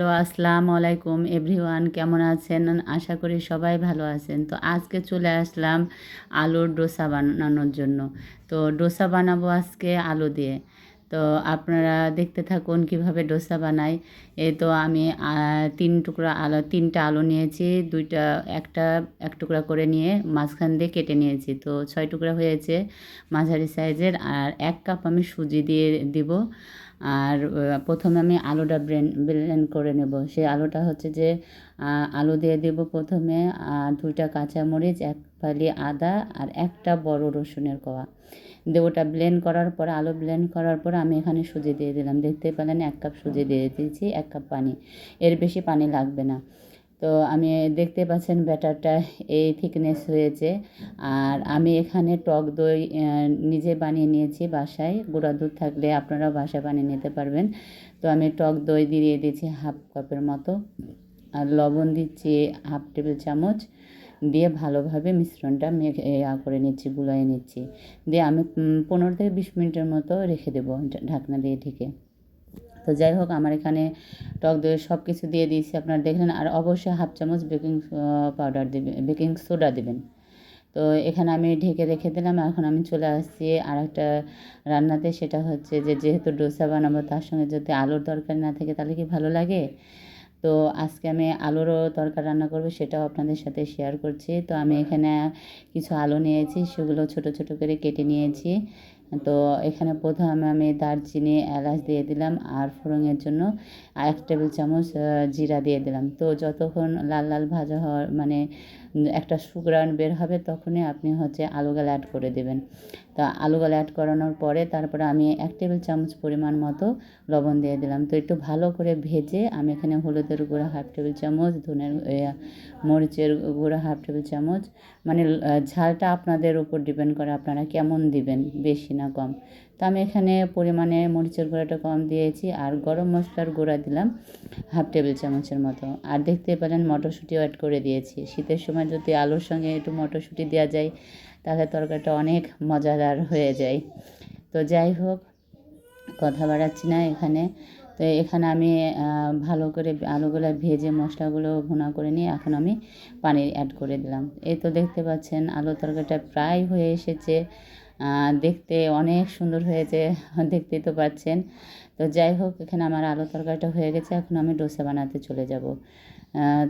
Hello, আসসালামু আলাইকুম everyone, কেমন আছেন? আশা করি সবাই ভালো আছেন। তো আজকে চলে আসলাম আলুর ডোসা বানানোর জন্য। তো ডোসা বানাবো আজকে আলু দিয়ে। তো আপনারা দেখতে থাকুন কীভাবে ডোসা বানাই। এ তো আমি তিন টুকরা আলো, তিনটা আলু নিয়েছি, দুইটা, একটা, এক টুকরা করে নিয়ে মাঝখান দিয়ে কেটে নিয়েছি। তো ছয় টুকরা হয়েছে মাঝারি সাইজের, আর এক কাপ আমি সুজি দিয়ে দিব। আর প্রথমে আমি আলুটা ব্রেন ব্লেন্ড করে নেব। সেই আলুটা হচ্ছে যে আলু দিয়ে দেব প্রথমে, আর দুইটা কাঁচামরিচ, এক ফালি আদা আর একটা বড় রসুনের কোয়া। দিয়ে ওটা ব্লেন্ড করার পর, আলু ব্লেন্ড করার পর আমি এখানে সুজি দিয়ে দিলাম। দেখতে পেলেন, এক কাপ সুজি দিয়ে দিয়েছি, এক কাপ পানি। এর বেশি পানি লাগবে না। তো আমি দেখতে পাচ্ছেন ব্যাটারটা, এই থিকনেস হয়েছে। আর আমি এখানে টক দই নিজে বানিয়ে নিয়েছি বাসায়। গুঁড়া দুধ থাকলে আপনারাও বাসায় বানিয়ে নিতে পারবেন। তো আমি টক দই দিয়ে দিয়েছি হাফ কাপের মতো। আর লবণ দিচ্ছি হাফ টেবিল চামচ। দিয়ে ভালোভাবে মিশ্রণটা মেখে করে নিচ্ছি, গুলাইয়ে নিচ্ছি। দিয়ে আমি পনেরো থেকে বিশ মিনিটের মতো রেখে দেবো ঢাকনা দিয়ে ঢেকে। তো যাই হোক, আমার এখানে টক দই সব কিছু দিয়ে দিয়েছি। আপনারা দেখলেন আর অবশ্যই হাফ চামচ বেকিং পাউডার দেবেন বেকিং সোডা দেবেন। তো এখানে আমি ঢেকে রেখে দিলাম, এখন আমি চলে আসছি আর একটা রান্নাতে। সেটা হচ্ছে যে, যেহেতু ডোসা বানাবো, তার সঙ্গে যদি আলুর তরকারি না থাকে, তাহলে কি ভালো লাগে? তো আজকে আমি আলুরও তরকারি রান্না করব, সেটাও আপনাদের সাথে শেয়ার করছি। তো আমি এখানে কিছু আলু নিয়েছি, সেগুলো ছোট ছোট করে কেটে নিয়েছি। তো এখানে প্রথমে আমি দারচিনি, এলাচ দিয়ে দিলাম আর ফোড়নের জন্য এক টেবিল চামচ জিরা দিয়ে দিলাম। তো যতক্ষণ লাল লাল ভাজা হওয়ার মানে একটা সুগ্রান বের হবে তখনই আপনি হচ্ছে আলুগুলো অ্যাড করে দেবেন। তা আলুগুলো অ্যাড করানোর পরে তারপরে আমি এক টেবিল চামচ পরিমাণ মতো লবণ দিয়ে দিলাম। তো একটু ভালো করে ভেজে আমি এখানে হলুদের গুঁড়া হাফ টেবিল চামচ, ধনের মরিচের গুঁড়া হাফ টেবিল চামচ মানে ঝালটা আপনাদের উপর ডিপেন্ড করে আপনারা কেমন দিবেন, বেশি না কম। তো আমি এখানে পরিমাণে মরিচের গুঁড়াটা কম দিয়েছি আর গরম মশলার গুঁড়া দিলাম হাফ টেবিল চামচের মতো। আর দেখতে পেলেন মটরশুঁটিও অ্যাড করে দিয়েছি। শীতের সময় যদি আলুর সঙ্গে একটু মটরশুঁটি দেওয়া যায়, তাহলে তরকারিটা অনেক মজাদার হয়ে যায়। তো যাই হোক, কথা বাড়াচ্ছি না এখানে। তো এখানে আমি ভালো করে আলুগুলো ভেজে মশলাগুলো ভুনা করে নিয়ে এখন আমি পানি অ্যাড করে দিলাম। এই তো দেখতে পাচ্ছেন আলু তরকারিটা প্রায় হয়ে এসেছে। দেখতে অনেক সুন্দর হয়েছে দেখতেই তো পাচ্ছেন। তো যাই হোক, এখানে আমার আলু তরকারিটা হয়ে গেছে, এখন আমি ডোসা বানাতে চলে যাব।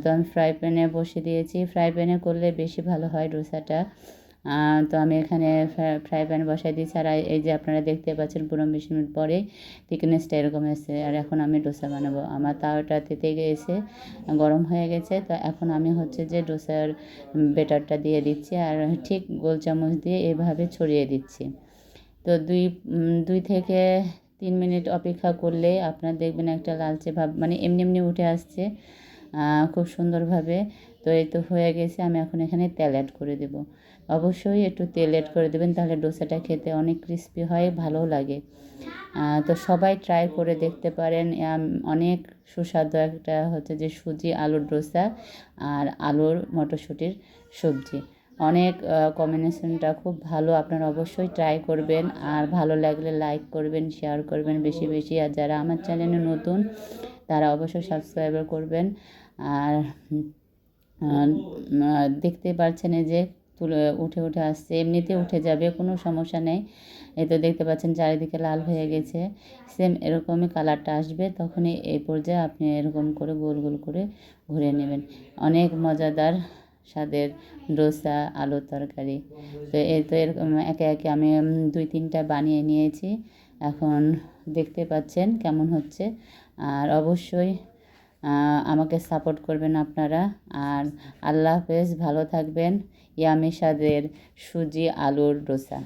তো আমি ফ্রাই প্যানে বসিয়ে দিয়েছি। ফ্রাই প্যানে করলে বেশি ভালো হয় ডোসাটা। তো আমি এখানে ফ্রাই প্যান বসাই দিয়েছি। আর এই যে আপনারা দেখতে পাচ্ছেন পনেরো বিশ মিনিট পরে থিকনেসটা এরকম এসেছে। আর এখন আমি ডোসা বানাবো। আমার তাওটা তেতে গিয়েছে গরম হয়ে গেছে। তো এখন আমি হচ্ছে যে ডোসার বেটারটা দিয়ে দিচ্ছি। আর ঠিক গোল চামচ দিয়ে এভাবে ছড়িয়ে দিচ্ছি। তো দুই দুই থেকে তিন মিনিট অপেক্ষা করলে আপনার দেখবেন একটা লালচে ভাব মানে এমনি এমনি উঠে আসছে। খুব সুন্দরভাবে তো এই তো হয়ে গেছে। আমি এখন এখানে তেল অ্যাড করে দেব। অবশ্যই একটু তেল অ্যাড করে দেবেন, তাহলে ডোসাটা খেতে অনেক ক্রিস্পি হয় ভালো লাগে। তো সবাই ট্রাই করে দেখতে পারেন। অনেক সুস্বাদু একটা হচ্ছে যে সুজি আলুর ডোসা আর আলুর মটরশুঁটির সবজি। অনেক কম্বিনেশনটা খুব ভালো। আপনারা অবশ্যই ট্রাই করবেন। আর ভালো লাগলে লাইক করবেন শেয়ার করবেন বেশি বেশি। আর যারা আমার চ্যানেলে নতুন, তারা অবশ্যই সাবস্ক্রাইবার করবেন। আর দেখতে পাচ্ছেন যে, তুলে, উঠে উঠে আসছে। এমনিতে উঠে যাবে, কোনো সমস্যা নেই। এই তো দেখতে পাচ্ছেন, চারিদিকে লাল হয়ে গেছে। সেম এরকমই কালারটা আসবে, তখনই এই পর্যায়ে আপনি এরকম করে গোল গোল করে ঘুরে নেবেন। অনেক মজাদার স্বাদের ডোসা আলুর তরকারি। তো এ তো এরকম একে একে আমি দুই তিনটা বানিয়ে নিয়েছি। এখন দেখতে পাচ্ছেন কেমন হচ্ছে। আর অবশ্যই আমাকে সাপোর্ট করবেন আপনারা। আর আল্লাহ হাফেজ, ভালো থাকবেন। ইয়ামি স্বাদের সুজি আলুর ডোসা।